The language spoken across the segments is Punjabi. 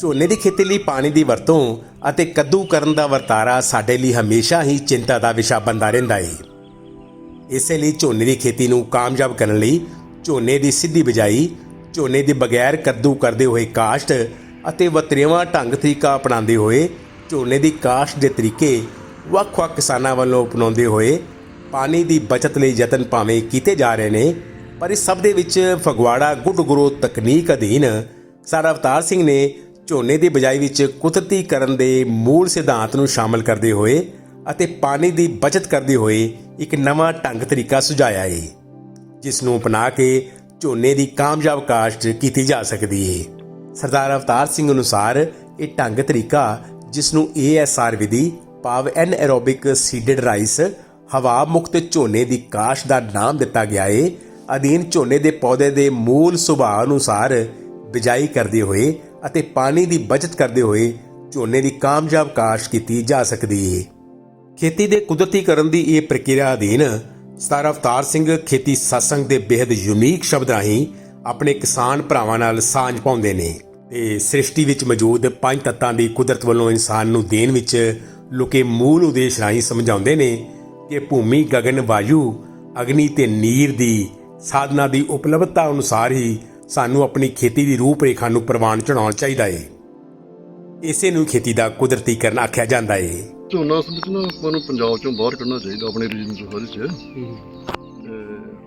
ਝੋਨੇ ਦੀ ਖੇਤੀ ਲਈ ਪਾਣੀ ਦੀ ਵਰਤੋਂ ਅਤੇ ਕੱਦੂ ਕਰਨ ਦਾ ਵਰਤਾਰਾ ਸਾਡੇ ਲਈ ਹਮੇਸ਼ਾ ਹੀ ਚਿੰਤਾ ਦਾ ਵਿਸ਼ਾ ਬਣਦਾ ਰਹਿੰਦਾ ਹੈ ਇਸੇ ਲਈ ਝੋਨੇ ਦੀ ਖੇਤੀ ਨੂੰ ਕਾਮਯਾਬ ਕਰਨ ਲਈ ਝੋਨੇ ਦੀ ਸਿੱਧੀ ਬਿਜਾਈ, ਝੋਨੇ ਦੇ ਬਗੈਰ ਕੱਦੂ ਕਰਦੇ ਹੋਏ ਕਾਸ਼ਤ ਅਤੇ ਵਤਰੇਵਾਂ ਢੰਗ ਤਰੀਕਾ ਅਪਣਾਉਂਦੇ ਹੋਏ ਝੋਨੇ ਦੀ ਕਾਸ਼ਤ ਦੇ ਤਰੀਕੇ ਵੱਖ-ਵੱਖ ਕਿਸਾਨਾਂ ਵੱਲੋਂ ਅਪਣਾਉਂਦੇ ਹੋਏ ਪਾਣੀ ਦੀ ਬਚਤ ਲਈ ਯਤਨ ਭਾਵੇਂ ਕੀਤੇ ਜਾ ਰਹੇ ਨੇ, ਪਰ ਇਸ ਸਭ ਦੇ ਵਿੱਚ ਫਗਵਾੜਾ ਗੁੱਡ ਗਰੋ ਤਕਨੀਕ ਅਧੀਨ ਸਰ ਅਵਤਾਰ ਸਿੰਘ ਨੇ ਝੋਨੇ ਦੀ ਬਿਜਾਈ ਵਿੱਚ ਕੁਦਰਤੀ ਕਰਨ ਦੇ ਮੂਲ ਸਿਧਾਂਤ ਨੂੰ ਸ਼ਾਮਲ ਕਰਦੇ ਹੋਏ ਅਤੇ ਪਾਣੀ ਦੀ ਬਚਤ ਕਰਦੇ ਹੋਏ ਇੱਕ ਨਵਾਂ ਢੰਗ ਤਰੀਕਾ ਸੁਝਾਇਆ ਹੈ, ਜਿਸ ਨੂੰ ਅਪਣਾ ਕੇ ਝੋਨੇ ਦੀ ਕਾਮਯਾਬ ਕਾਸ਼ਤ ਕੀਤੀ ਜਾ ਸਕਦੀ ਹੈ। ਸਰਦਾਰ ਅਵਤਾਰ ਸਿੰਘ ਅਨੁਸਾਰ ਇਹ ਢੰਗ ਤਰੀਕਾ, ਜਿਸ ਨੂੰ ASR ਵਿਧੀ, ਭਾਵ ਐਨ ਐਰੋਬਿਕ ਸੀਡਡ ਰਾਈਸ ਹਵਾ ਮੁਕਤ ਝੋਨੇ ਦੀ ਕਾਸ਼ ਦਾ ਨਾਮ ਦਿੱਤਾ ਗਿਆ ਏ। ਅਧੀਨ ਝੋਨੇ ਦੇ ਪੌਦੇ ਦੇ ਮੂਲ ਸੁਭਾਅ ਅਨੁਸਾਰ ਬਿਜਾਈ ਕਰਦੇ ਹੋਏ ਅਤੇ ਪਾਣੀ ਦੀ ਬਚਤ ਕਰਦੇ ਹੋਏ ਝੋਨੇ ਦੀ ਕਾਮਯਾਬ ਕਾਸ਼ ਕੀਤੀ ਜਾ ਸਕਦੀ ਏ। ਖੇਤੀ ਦੇ ਕੁਦਰਤੀਕਰਨ ਦੀ ਇਹ ਪ੍ਰਕਿਰਿਆ ਅਧੀਨ ਸਤਾਰ ਅਵਤਾਰ ਸਿੰਘ ਖੇਤੀ satsang ਦੇ ਬੇहद ਯੂਨੀਕ ਸ਼ਬਦ ਰਾਹੀਂ ਆਪਣੇ ਕਿਸਾਨ ਭਰਾਵਾਂ ਨਾਲ ਸਾਂਝ ਪਾਉਂਦੇ ਨੇ ਤੇ ਸ੍ਰਿਸ਼ਟੀ ਵਿੱਚ ਮੌਜੂਦ ਪੰਜ ਤੱਤਾਂ ਦੀ ਕੁਦਰਤ ਵੱਲੋਂ ਇਨਸਾਨ ਨੂੰ ਦੇਣ ਵਿੱਚ ਲੁਕੇ ਮੂਲ ਉਦੇਸ਼ ਰਾਹੀਂ ਸਮਝਾਉਂਦੇ ਨੇ ਕਿ ਭੂਮੀ ਗਗਨ ਵਾਯੂ ਅਗਨੀ ਤੇ ਨੀਰ ਦੀ ਸਾਧਨਾ ਦੀ ਉਪਲਬਧਤਾ ਅਨੁਸਾਰ ਹੀ ਸਾਨੂੰ ਆਪਣੀ ਖੇਤੀ ਦੀ ਰੂਪਰੇਖਾ ਨੂੰ ਪ੍ਰਵਾਨ ਚੜਾਉਣਾ ਚਾਹੀਦਾ ਹੈ ਇਸੇ ਨੂੰ ਖੇਤੀ ਦਾ ਕੁਦਰਤੀਕਰਨ ਆਖਿਆ ਜਾਂਦਾ ਹੈ ਝੋਨਾ ਨਾ ਆਪਾਂ ਨੂੰ ਪੰਜਾਬ ਚੋਂ ਬਾਹਰ ਕੱਢਣਾ ਚਾਹੀਦਾ ਆਪਣੇ ਰੀਜਨ ਤੋਂ ਸਾਰੇ ਚ।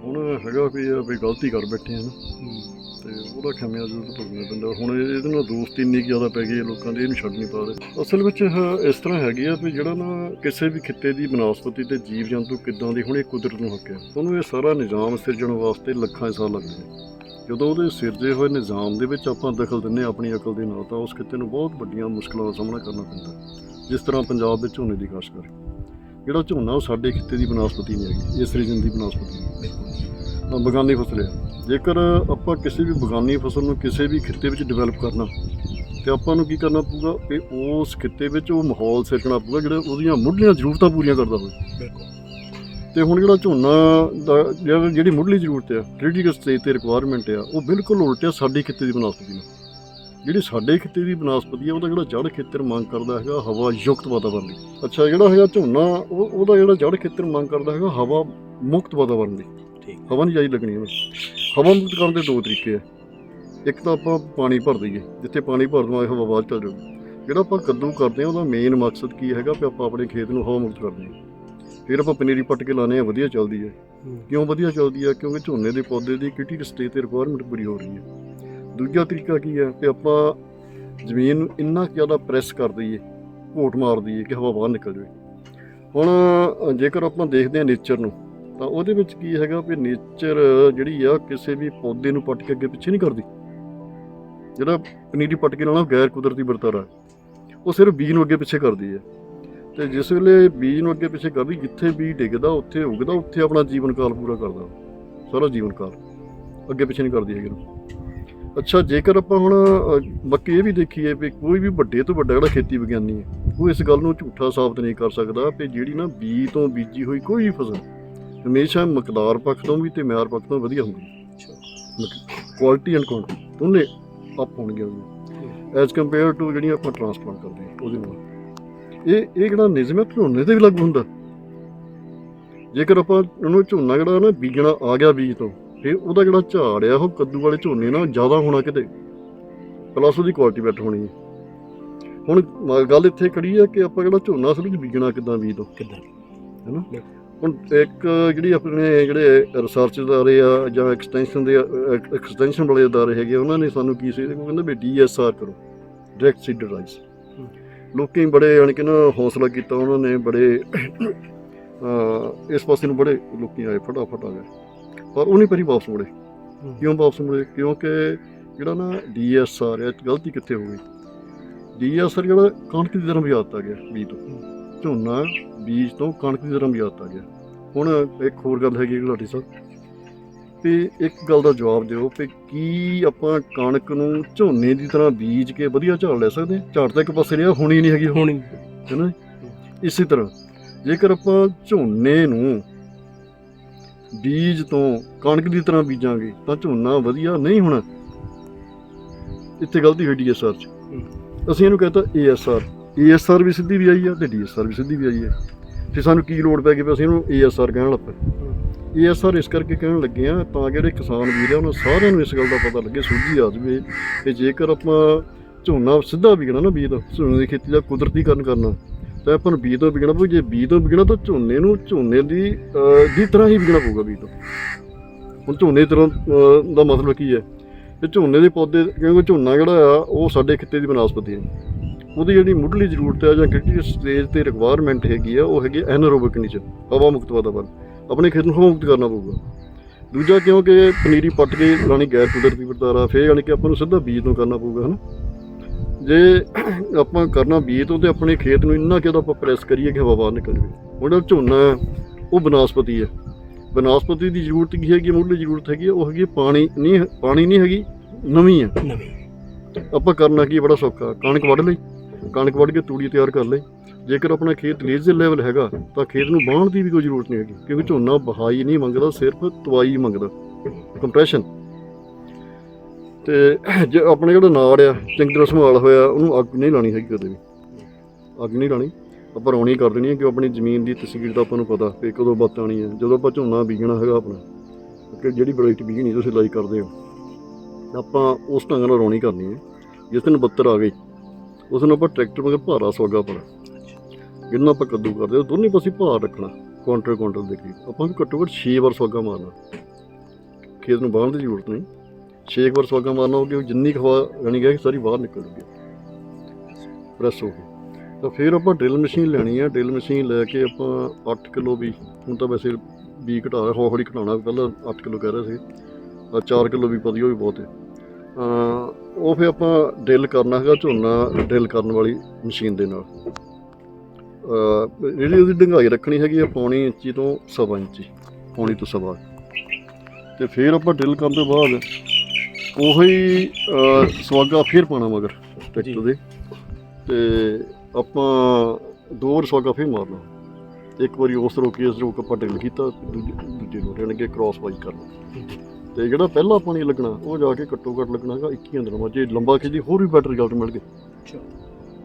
ਹੁਣ ਹੈਗਾ ਵੀ ਆ ਵੀ ਗਲਤੀ ਕਰ ਬੈਠੇ ਹਨ ਤੇ ਉਹਦਾ ਖਮਿਆ ਜ਼ਰੂਰ ਭੁਗਤਣਾ ਪੈਂਦਾ ਹੁਣ ਇਹਦੇ ਨਾਲ ਦੋਸਤੀ ਇੰਨੀ ਕੁ ਜ਼ਿਆਦਾ ਪੈ ਗਈ ਹੈ ਲੋਕਾਂ ਦੀ ਇਹਨੂੰ ਛੱਡ ਨਹੀਂ ਪਾ ਰਹੇ। ਅਸਲ ਵਿੱਚ ਇਸ ਤਰ੍ਹਾਂ ਹੈਗੀ ਆ ਵੀ ਜਿਹੜਾ ਨਾ ਕਿਸੇ ਵੀ ਖਿੱਤੇ ਦੀ ਬਨਸਪਤੀ ਤੇ ਜੀਵ ਜੰਤੂ ਕਿੱਦਾਂ ਦੀ, ਹੁਣ ਇਹ ਕੁਦਰਤ ਨੂੰ ਹੱਕਿਆ। ਉਹਨੂੰ ਇਹ ਸਾਰਾ ਨਿਜ਼ਾਮ ਸਿਰਜਣ ਵਾਸਤੇ ਲੱਖਾਂ ਸਾਲ ਲੱਗਦੇ ਜਦੋਂ ਉਹਦੇ ਸਿਰਜੇ ਹੋਏ ਨਿਜ਼ਾਮ ਦੇ ਵਿੱਚ ਆਪਾਂ ਦਖਲ ਦਿੰਨੇ ਹਾਂ ਆਪਣੀ ਅਕਲ ਦੇ ਨਾਲ ਤਾਂ ਉਸ ਖਿੱਤੇ ਨੂੰ ਬਹੁਤ ਵੱਡੀਆਂ ਮੁਸ਼ਕਲਾਂ ਦਾ ਸਾਹਮਣਾ ਕਰਨਾ ਪੈਂਦਾ। ਜਿਸ ਤਰ੍ਹਾਂ ਪੰਜਾਬ ਵਿੱਚ ਝੋਨੇ ਦੀ ਕਾਸ਼ਤ ਕਰ ਜਿਹੜਾ ਝੋਨਾ ਉਹ ਸਾਡੇ ਖਿੱਤੇ ਦੀ ਬਨਸਪਤੀ ਨਹੀਂ ਹੈਗੀ ਇਸ ਰੀਜਨ ਦੀ ਬਨਸਪਤੀ ਨਹੀਂ। ਬਗਾਨੀ ਫਸਲ ਹੈ। ਜੇਕਰ ਆਪਾਂ ਕਿਸੇ ਵੀ ਬਗਾਨੀ ਫਸਲ ਨੂੰ ਕਿਸੇ ਵੀ ਖਿੱਤੇ ਵਿੱਚ ਡਿਵੈਲਪ ਕਰਨਾ ਤੇ ਆਪਾਂ ਨੂੰ ਕੀ ਕਰਨਾ ਪਊਗਾ? ਕਿ ਉਸ ਖਿੱਤੇ ਵਿੱਚ ਉਹ ਮਾਹੌਲ ਸਿਰਜਣਾ ਪਊਗਾ ਜਿਹੜਾ ਉਹਦੀਆਂ ਮੁੱਢਲੀਆਂ ਜ਼ਰੂਰਤਾਂ ਪੂਰੀਆਂ ਕਰਦਾ ਹੋਵੇ। ਤੇ ਹੁਣ ਜਿਹੜਾ ਝੋਨਾ ਦਾ ਜਿਹੜਾ- ਮੁੱਢਲੀ ਜ਼ਰੂਰਤ ਆ ਕ੍ਰਿਟੀਕਲ ਸਟੇਜ ਤੇ ਰਿਕੁਆਇਰਮੈਂਟ ਆ ਉਹ ਬਿਲਕੁਲ ਉਲਟ ਆ ਸਾਡੇ ਖਿੱਤੇ ਦੀ ਬਨਸਪਤੀ ਨਾਲ ਜਿਹੜੀ ਸਾਡੇ ਖਿੱਤੇ ਦੀ ਬਨਸਪਤੀ ਆ ਉਹਦਾ ਜਿਹੜਾ ਜੜ ਖੇਤਰ ਮੰਗ ਕਰਦਾ ਹੈਗਾ ਹਵਾ ਯੁਕਤ ਵਾਤਾਵਰਣ ਲਈ ਅੱਛਾ ਜਿਹੜਾ ਹੈਗਾ ਝੋਨਾ ਉਹ ਉਹਦਾ ਜਿਹੜਾ ਜੜ ਖੇਤਰ ਮੰਗ ਕਰਦਾ ਹੈਗਾ ਹਵਾ ਮੁਕਤ ਵਾਤਾਵਰਣ ਲਈ ਠੀਕ। ਹਵਾ ਨਹੀਂ ਚਾਹੀਦੀ ਲੱਗਣੀ ਉਹਨੂੰ। ਹਵਾ ਮੁਕਤ ਕਰਨ ਦੇ ਦੋ ਤਰੀਕੇ ਆ। ਇੱਕ ਤਾਂ ਆਪਾਂ ਪਾਣੀ ਭਰ ਦਈਏ ਜਿੱਥੇ ਪਾਣੀ ਭਰ ਦਵਾਂਗੇ ਹਵਾ ਬਾਹਰ ਚੱਲ ਜਾਊਗੀ। ਜਿਹੜਾ ਆਪਾਂ ਕੱਦੂ ਕਰਦੇ ਆ ਉਹਦਾ ਮੇਨ ਮਕਸਦ ਕੀ ਹੈਗਾ ਕਿ ਆਪਾਂ ਆਪਣੇ ਖੇਤ ਨੂੰ ਹਵਾ ਮੁਕਤ ਕਰਦੇ ਹਾਂ। ਫਿਰ ਆਪਾਂ ਪਨੀਰੀ ਪੱਟ ਕੇ ਲਾਣੇ ਆ ਵਧੀਆ ਚੱਲਦੀ ਹੈ। ਕਿਉਂ ਵਧੀਆ ਚੱਲਦੀ ਹੈ? ਕਿਉਂਕਿ ਝੋਨੇ ਦੇ ਪੌਦੇ ਦੀ ਕਿਟੀ ਸਟੇਜ ਤੇ ਰਿਕੁਆਇਰਮੈਂਟ ਪੂਰੀ ਹੋ ਰਹੀ ਹੈ। ਦੂਜਾ ਤਰੀਕਾ ਕੀ ਹੈ ਕਿ ਆਪਾਂ ਜ਼ਮੀਨ ਨੂੰ ਇੰਨਾ ਕੁ ਜ਼ਿਆਦਾ ਪ੍ਰੈਸ ਕਰ ਦਈਏ, ਘੋਟ ਮਾਰ ਦਈਏ ਕਿ ਹਵਾ ਬਾਹਰ ਨਿਕਲ ਜਾਵੇ। ਹੁਣ ਜੇਕਰ ਆਪਾਂ ਦੇਖਦੇ ਹਾਂ ਨੇਚਰ ਨੂੰ, ਤਾਂ ਉਹਦੇ ਵਿੱਚ ਕੀ ਹੈਗਾ ਵੀ ਨੇਚਰ ਜਿਹੜੀ ਆ ਕਿਸੇ ਵੀ ਪੌਦੇ ਨੂੰ ਪੱਟ ਕੇ ਅੱਗੇ ਪਿੱਛੇ ਨਹੀਂ ਕਰਦੀ। ਜਿਹੜਾ ਪਨੀਰੀ ਪੱਟ ਕੇ ਲਾਉਣਾ ਗੈਰ ਕੁਦਰਤੀ ਵਰਤਾਰਾ ਹੈ। ਉਹ ਸਿਰਫ ਬੀਜ ਨੂੰ ਅੱਗੇ ਪਿੱਛੇ ਕਰਦੀ ਹੈ। ਤੇ ਜਿਸ ਵੇਲੇ ਬੀਜ ਨੂੰ ਅੱਗੇ ਪਿੱਛੇ ਕਰਦੀ, ਜਿੱਥੇ ਬੀਜ ਡਿੱਗਦਾ, ਉੱਥੇ ਉਗਦਾ, ਉੱਥੇ ਆਪਣਾ ਜੀਵਨ ਕਾਲ ਪੂਰਾ ਕਰਦਾ। ਸਾਰਾ ਜੀਵਨ ਕਾਲ ਅੱਗੇ ਪਿੱਛੇ ਨਹੀਂ ਕਰਦੀ ਹੈਗੀ। ਇਹਨੂੰ ਅੱਛਾ ਜੇਕਰ ਆਪਾਂ ਹੁਣ ਬਾਕੀ ਇਹ ਵੀ ਦੇਖੀਏ ਵੀ ਕੋਈ ਵੀ ਵੱਡੇ ਤੋਂ ਵੱਡਾ ਜਿਹੜਾ ਖੇਤੀ ਵਿਗਿਆਨੀ ਹੈ ਉਹ ਇਸ ਗੱਲ ਨੂੰ ਝੂਠਾ ਸਾਬਤ ਨਹੀਂ ਕਰ ਸਕਦਾ ਕਿ ਜਿਹੜੀ ਨਾ ਬੀਜ ਤੋਂ ਬੀਜੀ ਹੋਈ ਕੋਈ ਵੀ ਫਸਲ ਹਮੇਸ਼ਾ ਮਕਦਾਰ ਪੱਖ ਤੋਂ ਵੀ ਤੇ ਮਿਆਰ ਪੱਖ ਤੋਂ ਵਧੀਆ ਹੁੰਦੀ ਹੈ। ਕੁਆਲਿਟੀ ਐਂਡ ਕੁਆਂਟੀਟੀ ਦੋਨੇ ਅਪ ਹੋਣਗੀਆਂ ਉਹਦੀਆਂ ਐਜ਼ ਕੰਪੇਅਰ ਟੂ ਜਿਹੜੀਆਂ ਆਪਾਂ ਟਰਾਂਸਪਲਾਂਟ ਕਰਦੇ ਹਾਂ ਉਹਦੇ ਨਾਲ। ਇਹ ਇਹ ਜਿਹੜਾ ਨਿਯਮ ਹੈ ਝੋਨੇ ਤੇ ਵੀ ਲਾਗੂ ਹੁੰਦਾ। ਜੇਕਰ ਆਪਾਂ ਉਹਨੂੰ ਝੋਨਾ ਜਿਹੜਾ ਨਾ ਬੀਜਣਾ ਆ ਗਿਆ ਬੀਜ ਤੋਂ ਫਿਰ ਉਹਦਾ ਜਿਹੜਾ ਝਾੜ ਆ ਉਹ ਕੱਦੂ ਵਾਲੇ ਝੋਨੇ ਨਾਲ ਜ਼ਿਆਦਾ ਹੋਣਾ ਕਿਤੇ। ਪਲੱਸ ਉਹਦੀ ਕੁਆਲਿਟੀ ਬੈਟਰ ਹੋਣੀ ਹੈ ਹੁਣ ਗੱਲ ਇੱਥੇ ਖੜੀ ਹੈ ਕਿ ਆਪਾਂ ਜਿਹੜਾ ਝੋਨਾ ਅਸਲ ਵਿੱਚ ਬੀਜਣਾ ਕਿੱਦਾਂ ਬੀਜ ਤੋਂ ਕਿੱਦਾਂ ਹੈਨਾ? ਹੁਣ ਇੱਕ ਜਿਹੜੀ ਆਪਣੇ ਜਿਹੜੇ ਰਿਸਰਚ ਅਦਾਰੇ ਆ ਜਾਂ ਐਕਸਟੈਂਸ਼ਨ ਦੇ ਐਕਸਟੈਂਸ਼ਨ ਵਾਲੇ ਅਦਾਰੇ ਹੈਗੇ ਆ, ਉਹਨਾਂ ਨੇ ਸਾਨੂੰ ਕੀ ਸੀ ਉਹ ਕਹਿੰਦੇ ਵੀ ਡੀਐਸਆਰ ਕਰੋ ਡਾਇਰੈਕਟ ਸੀਡ ਰਾਈਸ ਲੋਕੀ ਬੜੇ ਯਾਨੀ ਕਿ ਨਾ ਹੌਸਲਾ ਕੀਤਾ ਉਹਨਾਂ ਨੇ ਬੜੇ ਇਸ ਪਾਸੇ ਨੂੰ ਬੜੇ ਲੋਕੀ ਆਏ ਫਟਾਫਟ ਆ ਗਏ। ਪਰ ਉਹ ਨਹੀਂ ਪਰੀ ਵਾਪਸ ਮੁੜੇ। ਕਿਉਂ ਵਾਪਸ ਮੁੜੇ? ਕਿਉਂਕਿ ਜਿਹੜਾ ਨਾ ਡੀਐਸਆਰ ਹੈ ਗਲਤੀ ਕਿੱਥੇ ਹੋ ਗਈ? ਡੀਐਸਆਰ ਜਿਹੜਾ ਕਣਕ ਦੀ ਤਰ੍ਹਾਂ ਵੀ ਆਦਤ ਆ ਗਿਆ ਬੀਜ ਤੋਂ। ਝੋਨਾ ਬੀਜ ਤੋਂ ਕਣਕ ਦੀ ਆਦਤ ਆ ਗਿਆ। ਹੁਣ ਇੱਕ ਹੋਰ ਗੱਲ ਹੈਗੀ ਗੁਲਾਟੀ ਸਾਹਿਬ। ਤੇ ਇੱਕ ਗੱਲ ਦਾ ਜਵਾਬ ਦਿਓ ਕਿ ਕੀ ਆਪਾਂ ਕਣਕ ਨੂੰ ਝੋਨੇ ਦੀ ਤਰ੍ਹਾਂ ਬੀਜ ਕੇ ਵਧੀਆ ਝਾੜ ਲੈ ਸਕਦੇ ਹਾਂ? ਝਾੜ ਤਾਂ ਇੱਕ ਪਾਸੇ ਰਿਹਾ ਹੋਣੀ ਨਹੀਂ ਹੈਗੀ ਹੋਣੀ ਹੈ ਨਾ ਇਸੇ ਤਰ੍ਹਾਂ ਜੇਕਰ ਆਪਾਂ ਝੋਨੇ ਨੂੰ ਬੀਜ ਤੋਂ ਕਣਕ ਦੀ ਤਰ੍ਹਾਂ ਬੀਜਾਂਗੇ ਤਾਂ ਝੋਨਾ ਵਧੀਆ ਨਹੀਂ ਹੋਣਾ। ਇੱਥੇ ਗਲਤੀ ਹੋਈ ਡੀਐਸਆਰ 'ਚ। ਅਸੀਂ ਇਹਨੂੰ ਕਹਤਾ ਏਐਸਆਰ ਏਐਸਆਰ ਵੀ ਸਿੱਧੀ ਵੀ ਆਈ ਹੈ ਤੇ ਡੀਐਸਆਰ ਵੀ ਸਿੱਧੀ ਵੀ ਆਈ ਹੈ ਤੇ ਸਾਨੂੰ ਕੀ ਲੋੜ ਪੈ ਗਈ ਵੀ ਅਸੀਂ ਇਹਨੂੰ ਏਐਸਆਰ ਕਹਿਣ ਲੱਗ ਪਏ। ਏਐਸਆਰ ਇਸ ਕਰਕੇ ਕਹਿਣ ਲੱਗੇ ਆ ਤਾਂ ਕਿ ਜਿਹੜੇ ਕਿਸਾਨ ਵੀਰ ਆ ਉਹਨਾਂ ਸਾਰਿਆਂ ਨੂੰ ਇਸ ਗੱਲ ਦਾ ਪਤਾ ਲੱਗੇ ਸੂਝੀ ਆ ਜਾਵੇ ਕਿ ਜੇਕਰ ਆਪਾਂ ਝੋਨਾ ਸਿੱਧਾ ਵਿਕਣਾ ਨਾ ਬੀਜ ਝੋਨੇ ਦੀ ਖੇਤੀ ਦਾ ਕੁਦਰਤੀਕਰਨ ਕਰਨਾ। ਤਾਂ ਆਪਾਂ ਨੂੰ ਬੀਜ ਤੋਂ ਵਿਕਣਾ ਪਊ ਜੇ ਬੀਜ ਤੋਂ ਵਿਕਣਾ ਤਾਂ ਝੋਨੇ ਨੂੰ ਝੋਨੇ ਦੀ ਅਹ, ਦੀ ਤਰ੍ਹਾਂ ਹੀ ਵਿਕਣਾ ਪਊਗਾ ਬੀਜ ਤੋਂ। ਹੁਣ ਝੋਨੇ ਦੀ ਤਰ੍ਹਾਂ ਦਾ ਮਤਲਬ ਕੀ ਹੈ? ਤੇ ਝੋਨੇ ਦੇ ਪੌਦੇ ਕਿਉਂਕਿ ਝੋਨਾ ਜਿਹੜਾ ਆ ਉਹ ਸਾਡੇ ਖਿੱਤੇ ਦੀ ਬਨਸਪਤੀ ਹੈ। ਉਹਦੀ ਜਿਹੜੀ ਮੁੱਢਲੀ ਜ਼ਰੂਰਤ ਹੈ ਜਾਂ ਕ੍ਰਿਟੀਕਲ ਸਟੇਜ ਤੇ ਰਿਕੁਆਇਰਮੈਂਟ ਹੈਗੀ ਆ ਉਹ ਹੈਗੀ ਐਨਰੋਬਿਕ ਨੀਚਰ ਹਵਾ ਮੁਕਤ ਵਾਤਾਵਰਨ। ਆਪਣੇ ਖੇਤ ਨੂੰ ਹਵਾ ਮੁਕਤ ਕਰਨਾ ਪਊਗਾ। ਦੂਜਾ ਕਿਉਂਕਿ ਪਨੀਰੀ ਪੱਟ ਕੇ ਲਾਣੀ ਗੈਰ ਕੁਦਰਤੀ ਵਰਤਾਰਾ ਫੇਰ ਯਾਨੀ ਕਿ ਆਪਾਂ ਨੂੰ ਸਿੱਧਾ ਬੀਜ ਤੋਂ ਕਰਨਾ ਪਊਗਾ ਹਨਾ? ਜੇ ਆਪਾਂ ਕਰਨਾ ਬੀਜ ਤੋਂ ਤੇ ਆਪਣੇ ਖੇਤ ਨੂੰ ਇੰਨਾ ਕਿ ਉਹਦਾ ਆਪਾਂ ਪ੍ਰੈਸ ਕਰੀਏ ਕਿ ਹਵਾ ਬਾਹਰ ਨਿਕਲ ਜਾਵੇ। ਹੁਣ ਝੋਨਾ ਉਹ ਬਨਸਪਤੀ ਹੈ। ਬਨਸਪਤੀ ਦੀ ਜ਼ਰੂਰਤ ਕੀ ਹੈਗੀ ਮੁੱਢਲੀ ਜ਼ਰੂਰਤ ਹੈਗੀ ਉਹ ਹੈਗੀ ਪਾਣੀ ਨਹੀਂ ਪਾਣੀ ਨਹੀਂ ਹੈਗੀ ਨਵੀਂ ਹੈ। ਨਵੀਂ ਆਪਾਂ ਕਰਨਾ ਕੀ ਬੜਾ ਸੌਖਾ ਕਣਕ ਵੱਢ ਲਈ ਕਣਕ ਵੱਢ ਕੇ ਤੂੜੀ ਤਿਆਰ ਕਰ ਲਈ। ਜੇਕਰ ਆਪਣਾ ਖੇਤ ਲੇਜ਼ਰ ਲੈਵਲ ਹੈਗਾ ਤਾਂ ਖੇਤ ਨੂੰ ਬਾਹਣ ਦੀ ਵੀ ਕੋਈ ਜ਼ਰੂਰਤ ਨਹੀਂ ਹੈਗੀ ਕਿਉਂਕਿ ਝੋਨਾ ਬਹਾਈ ਨਹੀਂ ਮੰਗਦਾ ਸਿਰਫ ਤਵਾਈ ਮੰਗਦਾ। ਕੰਪਰੈਸ਼ਨ। ਤੇ ਜੇ ਆਪਣੇ ਜਿਹੜਾ ਨਾੜ ਆ, ਚੰਗੀ ਤਰ੍ਹਾਂ ਸੰਭਾਲ ਹੋਇਆ, ਉਹਨੂੰ ਅੱਗ ਨਹੀਂ ਲਾਣੀ ਹੈਗੀ ਕਦੇ ਵੀ। ਅੱਗ ਨਹੀਂ ਲਾਣੀ ਆਪਾਂ ਰੌਣੀ ਕਰ ਦੇਣੀ ਹੈ ਕਿ ਆਪਣੀ ਜ਼ਮੀਨ ਦੀ ਤਸਵੀਰ ਦਾ ਆਪਾਂ ਨੂੰ ਪਤਾ ਕਿ ਕਦੋਂ ਬੱਤ ਆਣੀ ਹੈ। ਜਦੋਂ ਆਪਾਂ ਝੋਨਾ ਬੀਜਣਾ ਹੈਗਾ ਆਪਣਾ, ਕਿ ਜਿਹੜੀ ਵੈਰਾਈਟੀ ਬੀਜਣੀ, ਤੁਸੀਂ ਲਾਈ ਕਰਦੇ ਹੋ। ਆਪਾਂ ਉਸ ਢੰਗ ਨਾਲ ਰੌਣੀ ਕਰਨੀ ਹੈ। ਜਿਸ ਦਿਨ ਬੱਤਰ ਆ ਗਈ ਉਸ ਨੂੰ ਆਪਾਂ ਟਰੈਕਟਰ ਮਗਰ ਭਾਰਾ ਸਵਾਗਾ ਪਾਣਾ ਜਿੰਨਾ ਆਪਾਂ ਕੱਦੂ ਕਰਦੇ ਉਹ ਦੋਨੇ ਪਾਸੇ ਭਾਰ ਰੱਖਣਾ ਕੁਆਂਟਲ ਕੁਆਂਟਲ ਦੇ ਕਰੀਬ ਆਪਾਂ ਨੂੰ ਘੱਟੋ ਘੱਟ 6 ਵਾਰ ਸਵਾਗਾ ਮਾਰਨਾ। ਖੇਤ ਨੂੰ ਬਾਹਣ ਦੀ ਜ਼ਰੂਰਤ ਨਹੀਂ। 6 ਵਾਰ ਸਵਾਗਾ ਮਾਰਨਾ ਹੋ ਕਿ ਜਿੰਨੀ ਕੁ ਹਵਾ ਜਾਣੀ ਸਾਰੀ ਬਾਹਰ ਨਿਕਲ ਜੂਗੀ ਪ੍ਰੈਸ ਹੋ ਗਈ ਤਾਂ ਫਿਰ ਆਪਾਂ ਡਰਿਲ ਮਸ਼ੀਨ ਲੈਣੀ ਹੈ ਡਰਿਲ ਮਸ਼ੀਨ ਲੈ ਕੇ ਆਪਾਂ 8 ਕਿਲੋ ਵੀ, ਹੁਣ ਤਾਂ ਵੈਸੇ ਵੀ ਘਟਾ ਹੌਲੀ ਹੌਲੀ ਘਟਾਉਣਾ, ਪਹਿਲਾਂ 8 ਕਿਲੋ ਕਹਿ ਰਹੇ ਸੀ। ਆ 4 ਕਿਲੋ ਵੀ ਵਧੀਆ ਉਹ ਵੀ ਬਹੁਤ ਹੈ। ਉਹ ਫਿਰ ਆਪਾਂ ਡਰਿਲ ਕਰਨਾ ਹੈਗਾ, ਝੋਨਾ ਡਰਿਲ ਕਰਨ ਵਾਲੀ ਮਸ਼ੀਨ ਦੇ ਨਾਲ। ਜਿਹੜੀ ਉਹਦੀ ਡੰਗਾਈ ਰੱਖਣੀ ਹੈਗੀ ਆ ਪੌਣੀ ਇੰਚੀ ਤੋਂ ਸਵਾ ਇੰਚੀ, ਪੌਣੀ ਤੋਂ ਸਵਾ। ਤੇ ਫਿਰ ਆਪਾਂ ਡਰਿਲ ਕਰਨ ਤੋਂ ਬਾਅਦ ਉਹੀ ਅਹ, ਸਵਾਗਾ ਫਿਰ ਪਾਣਾ ਮਗਰ ਟਰੈਕਟਰ ਦੇ। ਤੇ ਆਪਾਂ ਦੋ ਵਾਰ ਸਵਾਗਾ ਫਿਰ ਮਾਰਨਾ। ਇੱਕ ਵਾਰੀ ਉਸ ਰੋਕੀ ਇਸ ਰੋਕ ਆਪਾਂ ਡਰਿਲ ਕੀਤਾ ਦੂਜੇ ਦੂਜੇ ਨੂੰ ਯਾਨੀ ਕਿ ਕ੍ਰਾਸ ਵਾਈ ਕਰਨਾ ਤੇ ਜਿਹੜਾ ਪਹਿਲਾ ਪਾਣੀ ਲੱਗਣਾ ਉਹ ਜਾ ਕੇ ਘੱਟੋ ਘੱਟ ਲੱਗਣਾ ਹੈਗਾ 21 ਅੰਦਰ ਮਾ। ਜੇ ਲੰਬਾ ਖਿੱਚਦੀ ਹੋਰ ਵੀ ਬੈਟਰ ਰਿਜ਼ਲਟ ਮਿਲ ਗਏ।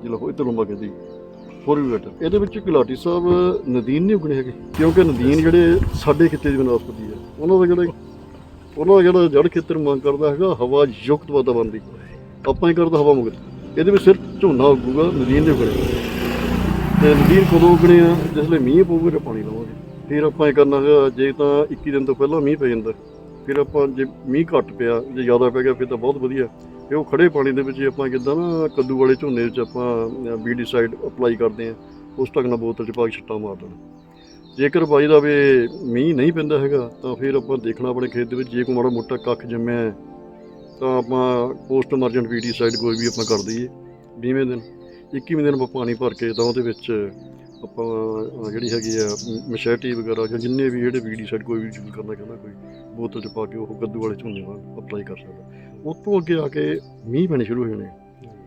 ਜੇ ਲੋ ਇਹ ਤੋਂ ਲੰਬਾ ਖਿੱਚਦੀ ਹੋਰ ਵੀ ਬੈਟਰ ਇਹਦੇ ਵਿੱਚ ਗੁਲਾਟੀ ਸਾਹਿਬ ਨਦੀਨ ਨਹੀਂ ਉਗਣੇ ਹੈਗੇ ਕਿਉਂਕਿ ਨਦੀਨ ਜਿਹੜੇ ਸਾਡੇ ਖਿੱਤੇ ਦੀ ਬਨਸਪਤੀ ਹੈ। ਉਹਨਾਂ ਦਾ ਜਿਹੜਾ ਉਹਨਾਂ ਦਾ ਜਿਹੜਾ ਜੜ ਖੇਤਰ ਮੰਗ ਕਰਦਾ ਹੈਗਾ, ਹਵਾ ਯੁਕਤ ਵਾਤਾਵਰਨ ਦੀ। ਆਪਾਂ ਹੀ ਕਰਦਾ ਹਵਾ ਮੁਕਤ। ਇਹਦੇ ਵਿੱਚ ਸਿਰਫ ਝੋਨਾ ਉੱਗੂਗਾ, ਨਦੀਨ ਦੇ ਉਗਣੇ ਤੇ ਨਦੀਨ ਕਦੋਂ ਉਗਣੇ ਆ? ਜਿਸ ਲਈ ਮੀਂਹ ਪਊਗਾ ਤਾਂ ਪਾਣੀ ਲਾਵਾਂਗੇ। ਫਿਰ ਆਪਾਂ ਇਹ ਕਰਨਾ ਹੈਗਾ, ਜੇ ਤਾਂ 21 ਦਿਨ ਤੋਂ ਪਹਿਲਾਂ ਮੀਂਹ ਪੈ ਜਾਂਦਾ, ਫਿਰ ਆਪਾਂ ਜੇ ਮੀਂਹ ਘੱਟ ਪਿਆ, ਜੇ ਜ਼ਿਆਦਾ ਪੈ ਗਿਆ, ਫਿਰ ਤਾਂ ਬਹੁਤ ਵਧੀਆ। ਤੇ ਉਹ ਖੜੇ ਪਾਣੀ ਦੇ ਵਿੱਚ ਹੀ ਆਪਾਂ ਕਿਦਾਂ ਨਾ ਕੱਦੂ ਵਾਲੇ ਝੋਨੇ ਵਿੱਚ ਆਪਾਂ ਬੀਡੀਸਾਈਡ ਅਪਲਾਈ ਕਰਦੇ ਆ, ਉਸ ਢੰਗ ਨਾਲ ਬੋਤਲ 'ਚ ਪਾ ਕੇ ਛੱਟਾ ਮਾਰ ਦੇਣਾ। ਜੇਕਰ ਬਾਈ ਦਾ ਵੀ ਮੀਂਹ ਨਹੀਂ ਪੈਂਦਾ ਹੈਗਾ ਤਾਂ ਫਿਰ ਆਪਾਂ ਦੇਖਣਾ ਆਪਣੇ ਖੇਤ ਦੇ ਵਿੱਚ ਜੇ ਕੋਈ ਮਾੜਾ ਮੋਟਾ ਕੱਖ ਜੰਮਿਆ ਹੈ, ਤਾਂ ਆਪਾਂ ਪੋਸਟ ਐਮਰਜੈਂਟ ਬੀਡੀਸਾਈਡ ਕੋਈ ਵੀ ਆਪਾਂ ਕਰ ਦਈਏ 20ਵੇਂ ਦਿਨ 21ਵੇਂ ਦਿਨ ਆਪਾਂ ਪਾਣੀ ਭਰ ਕੇ ਤਾਂ ਉਹਦੇ ਵਿੱਚ ਆਪਾਂ ਅਹ, ਜਿਹੜੀ ਹੈਗੀ ਆ ਮਸ਼ੈਟੀ ਵਗੈਰਾ ਜਾਂ ਜਿੰਨੇ ਵੀ ਜਿਹੜੇ ਬੀਡੀਸਾਈਡ ਕੋਈ ਵੀ ਯੂਜ਼ ਕਰਨਾ ਚਾਹੁੰਦਾ ਕੋਈ ਬੋਤਲ 'ਚ ਪਾ ਕੇ ਉਹ ਕੱਦੂ ਵਾਲੇ ਝੋਨੇ ਵਾਲ ਅਪਲਾਈ ਕਰ ਸਕਦਾ। ਉਹ ਤੋਂ ਅੱਗੇ ਆ ਕੇ ਮੀਂਹ ਪੈਣੇ ਸ਼ੁਰੂ ਹੋ ਜਾਣੇ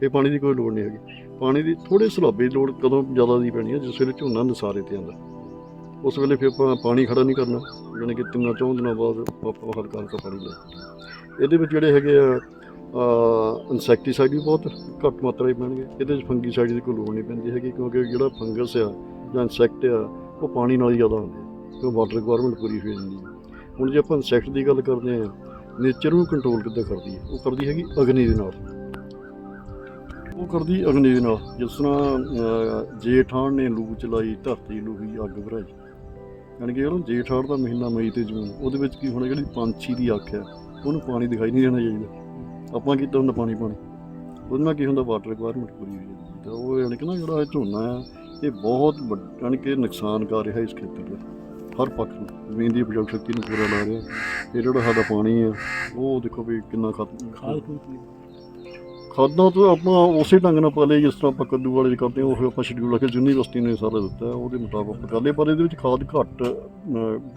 ਇਹ ਪਾਣੀ ਦੀ ਕੋਈ ਲੋੜ ਨਹੀਂ ਹੈਗੀ। ਪਾਣੀ ਦੀ ਥੋੜੇ ਸਲਾਬੇ ਦੀ ਲੋੜ ਕਦੋਂ ਜ਼ਿਆਦਾ ਦੀ ਪੈਣੀ ਹੈ ਜਿਸ ਵੇਲੇ ਝੋਨਾ ਨਸਾਰੇ ਤੇ ਆਉਂਦਾ। ਉਸ ਵੇਲੇ ਫਿਰ ਆਪਾਂ ਪਾਣੀ ਖੜਾ ਨਹੀਂ ਕਰਨਾ ਯਾਨੀ ਕਿ ਤਿੰਨਾਂ ਚੌਂ ਦਿਨਾਂ ਬਾਅਦ ਆਪਾਂ ਹਲਕਾ ਹਲਕਾ ਪਾਣੀ ਲੈ ਇਹਦੇ ਵਿੱਚ ਜਿਹੜੇ ਹੈਗੇ ਆ ਇਨਸੈਕਟੀਸਾਈਡ ਵੀ ਬਹੁਤ ਘੱਟ ਮਾਤਰਾ ਹੀ ਪੈਣਗੇ ਇਹਦੇ ਵਿੱਚ ਫੰਗੀਸਾਈਡ ਦੀ ਕੋਈ ਲੋੜ ਨਹੀਂ ਪੈਂਦੀ ਹੈਗੀ, ਕਿਉਂਕਿ ਜਿਹੜਾ ਫੰਗਸ ਆ ਜਾਂ ਇਨਸੈਕਟ ਆ, ਉਹ ਪਾਣੀ ਨਾਲ ਹੀ ਜ਼ਿਆਦਾ ਹੁੰਦੇ ਆ ਕਿਉਂ ਵਾਟਰ ਰਿਕੁਆਇਰਮੈਂਟ ਪੂਰੀ ਹੋ ਜਾਂਦੀ ਹੈ ਹੁਣ ਜੇ ਆਪਾਂ ਇਨਸੈਕਟ ਦੀ ਗੱਲ ਕਰਦੇ ਆ ਨੇਚਰ ਨੂੰ ਕੰਟਰੋਲ ਕਿੱਦਾਂ ਕਰਦੀ ਹੈ ਉਹ ਕਰਦੀ ਹੈਗੀ ਅਗਨੀ ਦੇ ਨਾਲ। ਉਹ ਕਰਦੀ ਅਗਨੀ ਦੇ ਨਾਲ, ਜਿਸ ਤਰ੍ਹਾਂ ਜੇਠਾਣ ਨੇ ਲੂ ਚਲਾਈ, ਧਰਤੀ ਲੂਹੀ ਅੱਗ ਭਰਾਈ ਯਾਨੀ ਕਿ ਜਿਹੜਾ ਜੇਠਾੜ ਦਾ ਮਹੀਨਾ ਮਈ ਤੇ ਜੂਨ, ਉਹਦੇ ਵਿੱਚ ਕੀ ਹੋਣਾ, ਜਿਹੜੀ ਪੰਛੀ ਦੀ ਅੱਖ ਹੈ, ਉਹਨੂੰ ਪਾਣੀ ਦਿਖਾਈ ਨਹੀਂ ਦੇਣਾ ਚਾਹੀਦਾ। ਆਪਾਂ ਕੀਤਾ ਹੁੰਦਾ ਪਾਣੀ ਪਾਣੀ। ਉਹਦੇ ਨਾਲ ਕੀ ਹੁੰਦਾ ਵਾਟਰ ਰਿਕੁਆਇਰਮੈਂਟ ਪੂਰੀ ਹੋ ਜਾਂਦੀ ਤਾਂ ਉਹ ਯਾਨੀ ਕਿ ਨਾ ਜਿਹੜਾ ਇਹ ਝੋਨਾ ਆ ਇਹ ਬਹੁਤ ਵੱਡਾ ਯਾਨੀ ਕਿ ਨੁਕਸਾਨ ਕਰ ਰਿਹਾ ਇਸ ਖੇਤਰ ਦਾ। ਹਰ ਪੱਖ ਨੂੰ, ਜ਼ਮੀਨ ਦੀ ਉਪਜਾਊ ਸ਼ਕਤੀ ਨੂੰ ਪੂਰਾ ਲਾ ਰਿਹਾ। ਇਹ ਜਿਹੜਾ ਸਾਡਾ ਪਾਣੀ ਆ ਉਹ ਦੇਖੋ ਵੀ ਕਿੰਨਾ ਖਤਮ ਖਾਦ ਖਾਦਾਂ ਤੋਂ ਆਪਾਂ ਉਸੇ ਢੰਗ ਨਾਲ ਪਾ ਲਏ ਜਿਸ ਤਰ੍ਹਾਂ ਆਪਾਂ ਕੱਦੂ ਵਾਲੇ ਕਰਦੇ ਹਾਂ ਉਹ ਆਪਾਂ ਸ਼ਡਿਊਲ ਰੱਖਿਆ ਯੂਨੀਵਰਸਿਟੀ ਨੇ ਸਾਰਾ ਦਿੱਤਾ, ਉਹਦੇ ਮੁਤਾਬਕ ਆਪਾਂ ਕਰ ਲਏ, ਪਰ ਇਹਦੇ ਵਿੱਚ ਖਾਦ ਘੱਟ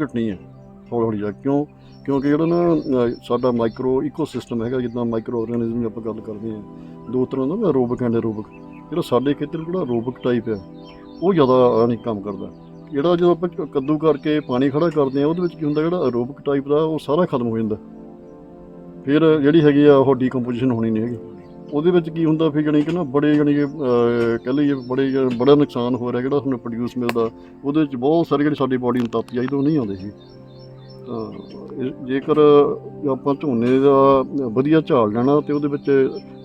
ਘਟਣੀ ਹੈ ਹੌਲੀ ਹੌਲੀ ਜਾ ਕਿਉਂ? ਕਿਉਂਕਿ ਜਿਹੜਾ ਨਾ ਸਾਡਾ ਮਾਈਕਰੋ ਇਕੋਸਿਸਟਮ ਹੈਗਾ, ਜਿੱਦਾਂ ਮਾਈਕਰੋ ਆਰਗੈਨਿਜ਼ਮ ਦੀ ਆਪਾਂ ਗੱਲ ਕਰਦੇ ਹਾਂ, ਦੋ ਤਰ੍ਹਾਂ ਦਾ ਐਰੋਬਿਕ ਐਂਡ ਐਰੋਬਿਕ ਜਿਹੜਾ ਸਾਡੇ ਖੇਤਰ ਜਿਹੜਾ ਐਰੋਬਿਕ ਟਾਈਪ ਹੈ, ਉਹ ਜ਼ਿਆਦਾ ਨਹੀਂ ਕੰਮ ਕਰਦਾ। ਜਿਹੜਾ ਜਦੋਂ ਆਪਾਂ ਕੱਦੂ ਕਰਕੇ ਪਾਣੀ ਖੜਾ ਕਰਦੇ ਆ ਉਹਦੇ ਵਿੱਚ ਕੀ ਹੁੰਦਾ, ਜਿਹੜਾ ਅਰੋਬਿਕ ਟਾਈਪ ਦਾ, ਉਹ ਸਾਰਾ ਖਤਮ ਹੋ ਜਾਂਦਾ। ਫਿਰ ਜਿਹੜੀ ਹੈਗੀ ਆ, ਉਹ ਡੀਕੰਪੋਜੀਸ਼ਨ ਹੋਣੀ ਨਹੀਂ ਹੈਗੀ। ਉਹਦੇ ਵਿੱਚ ਕੀ ਹੁੰਦਾ ਫਿਰ ਜਾਣੀ ਕਿ ਨਾ ਬੜੇ ਜਾਣੀ ਕਿ ਕਹਿ ਲਈਏ ਬੜੇ ਬੜਾ ਨੁਕਸਾਨ ਹੋ ਰਿਹਾ ਜਿਹੜਾ ਸਾਨੂੰ ਪ੍ਰੋਡਿਊਸ ਮਿਲਦਾ ਉਹਦੇ ਵਿੱਚ ਬਹੁਤ ਸਾਰੇ ਜਿਹੜੇ ਸਾਡੀ ਬਾਡੀ ਨੂੰ ਤੱਤ ਚਾਹੀਦੇ ਉਹ ਨਹੀਂ ਆਉਂਦੇ ਸੀ ਤਾਂ ਜੇਕਰ ਆਪਾਂ ਝੋਨੇ ਦਾ ਵਧੀਆ ਝਾੜ ਲੈਣਾ ਤੇ ਉਹਦੇ ਵਿੱਚ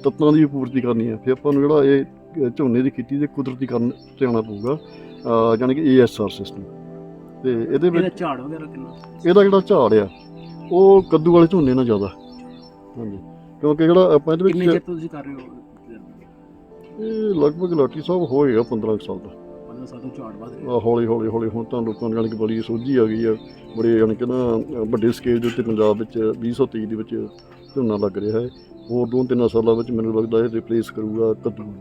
ਤੱਤਾਂ ਦੀ ਪੂਰਤੀ ਕਰਨੀ ਹੈ ਫਿਰ ਆਪਾਂ ਨੂੰ ਜਿਹੜਾ ਇਹ ਝੋਨੇ ਦੀ ਖੇਤੀ ਦੇ ਕੁਦਰਤੀ ਕਰਨ ਤੇ ਆਉਣਾ ਪਊਗਾ ਜਾਣੀ ਕਿ ਏਐਸਆਰ ਸਿਸਟਮ ਤੇ ਇਹਦੇ ਵਿੱਚ ਇਹਦਾ ਝਾੜ ਵਗੈਰਾ ਕਿੰਨਾ? ਇਹਦਾ ਜਿਹੜਾ ਝਾੜ ਆ ਉਹ ਕੱਦੂ ਵਾਲੇ ਝੋਨੇ ਨਾਲ ਜ਼ਿਆਦਾ। ਹਾਂਜੀ। ਕਿਉਂਕਿ ਜਿਹੜਾ ਆਪਾਂ ਇਹਦੇ ਕਿੰਨੇ ਵਿੱਚ ਚਿਰ ਤੋਂ ਤੁਸੀਂ ਕਰ ਰਹੇ ਹੋ ਇਹ ਲਗਭਗ ਲਾਟੀ ਸਾਹਿਬ ਹੋਏਗਾ 15 ਕੁ ਸਾਲ ਦਾ 15 ਸਾਲ ਤੋਂ ਝਾੜ ਵਧ ਰਿਹਾ ਹੌਲੀ ਹੌਲੀ ਹੌਲੀ ਹੁਣ ਤਾਂ ਲੋਕਾਂ ਨੂੰ ਜਾਣੀ ਕਿ ਬੜੀ ਸੋਝੀ ਆ ਗਈ ਆ ਬੜੇ ਜਾਣੀ ਕਿ ਨਾ ਵੱਡੇ ਸਕੇਲ ਦੇ ਉੱਤੇ ਪੰਜਾਬ ਵਿੱਚ 2023 ਦੇ ਵਿੱਚ ਝੋਨਾ ਲੱਗ ਰਿਹਾ ਹੈ। ਹੋਰ ਦੋ ਤਿੰਨ ਸਾਲਾਂ ਵਿੱਚ ਮੈਨੂੰ ਲੱਗਦਾ ਇਹ ਰਿਪਲੇਸ ਕਰੂਗਾ ਕੱਦੂ ਨੂੰ।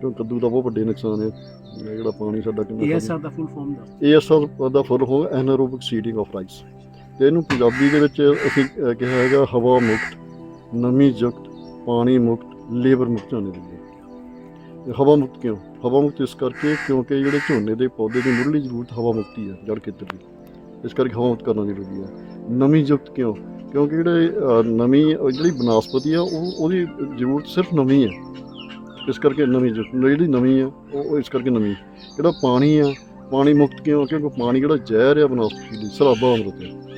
ਕਿਉਂ ਕੱਦੂ ਦਾ ਬਹੁਤ ਵੱਡੇ ਨੁਕਸਾਨ ਹੈ। ਇਹ ਜਿਹੜਾ ਪਾਣੀ ਸਾਡਾ ਕਿੰਨਾ ਏਐਸਆਰ ਦਾ ਫੁੱਲ ਫਾਰਮ ਦੱਸ ਏਐਸਆਰ ਦਾ ਫੁੱਲ ਹੋ ਐਨਾਰੋਬਿਕ ਸੀਡਿੰਗ ਆਫ ਰਾਈਸ ਤੇ ਇਹਨੂੰ ਪੰਜਾਬੀ ਦੇ ਵਿੱਚ ਅਸੀਂ ਕਿਹਾ ਹੈਗਾ ਹਵਾ ਮੁਕਤ ਨਮੀ ਯੁਕਤ ਪਾਣੀ ਮੁਕਤ ਲੇਬਰ ਮੁਕਤ ਝੋਨੇ ਦੀ ਇਹ ਹਵਾ ਮੁਕਤ ਕਿਉਂ? ਹਵਾ ਮੁਕਤ ਇਸ ਕਰਕੇ ਕਿਉਂਕਿ ਜਿਹੜੇ ਝੋਨੇ ਦੇ ਪੌਦੇ ਦੀ ਮੁੱਢਲੀ ਜ਼ਰੂਰਤ ਹਵਾ ਮੁਕਤੀ ਹੈ ਜੜ ਖੇਤਰ ਦੀ। ਇਸ ਕਰਕੇ ਹਵਾ ਮੁਕਤ ਕਰਨਾ ਜ਼ਰੂਰੀ ਹੈ। ਨਮੀ ਯੁਕਤ ਕਿਉਂ? ਕਿਉਂਕਿ ਜਿਹੜੇ ਅ, ਨਮੀ ਜਿਹੜੀ ਬਨਸਪਤੀ ਆ ਉਹ ਉਹਦੀ ਜ਼ਰੂਰਤ ਸਿਰਫ ਨਮੀ ਹੈ। ਇਸ ਕਰਕੇ ਨਮੀ ਯੁਕਤ ਜਿਹੜੀ ਨਮੀ ਆ ਉਹ ਇਸ ਕਰਕੇ ਨਮੀ ਜਿਹੜਾ ਪਾਣੀ ਆ ਪਾਣੀ ਮੁਕਤ ਕਿਉਂ? ਕਿਉਂਕਿ ਪਾਣੀ ਜਿਹੜਾ ਜ਼ਹਿਰ ਆ ਬਨਸਪਤੀ ਲਈ ਸਰਾਬਾ ਅੰਮ੍ਰਿਤ ਹੈ।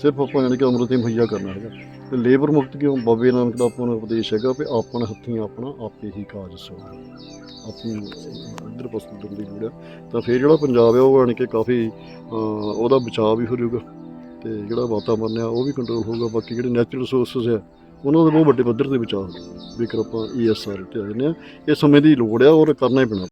ਸਿਰਫ ਆਪਾਂ ਜਾਣੀ ਕਿ ਅੰਮ੍ਰਿਤ ਹੀ ਮੁਹੱਈਆ ਕਰਨਾ ਹੈਗਾ। ਤੇ ਲੇਬਰ ਮੁਕਤ ਕਿਉਂ? ਬਾਬੇ ਨਾਨਕ ਦਾ ਆਪਾਂ ਨੂੰ ਉਪਦੇਸ਼ ਹੈਗਾ ਵੀ ਆਪਣ ਹੱਥੀਂ ਆਪਣਾ ਆਪੇ ਹੀ ਕਾਜ ਸੋ ਆਪਣੀ ਅੰਦਰ ਪਸੰਦ ਦੀ ਲੋੜ ਤਾਂ ਫਿਰ ਜਿਹੜਾ ਪੰਜਾਬ ਹੈ, ਉਹ ਜਾਣੀ ਕਿ ਕਾਫੀ ਉਹਦਾ ਬਚਾਅ ਵੀ ਹੋ ਜਾਊਗਾ। ਤੇ ਜਿਹੜਾ ਵਾਤਾਵਰਨ ਆ ਉਹ ਵੀ ਕੰਟਰੋਲ ਹੋਊਗਾ। ਬਾਕੀ ਜਿਹੜੇ ਨੈਚੁਰਲ ਰਿਸੋਰਸਸ ਆ ਉਹਨਾਂ ਦੇ ਬਹੁਤ ਵੱਡੇ ਪੱਧਰ ਤੇ ਬਚਾਅ ਹੋ ਜਾਊਗਾ। ਜੇਕਰ ਆਪਾਂ ਈਐਸਆਰ ਤੇ ਆ ਜਾਂਦੇ ਆ ਇਹ ਸਮੇਂ ਦੀ ਲੋੜ ਆ ਔਰ ਕਰਨਾ ਹੀ ਪੈਣਾ।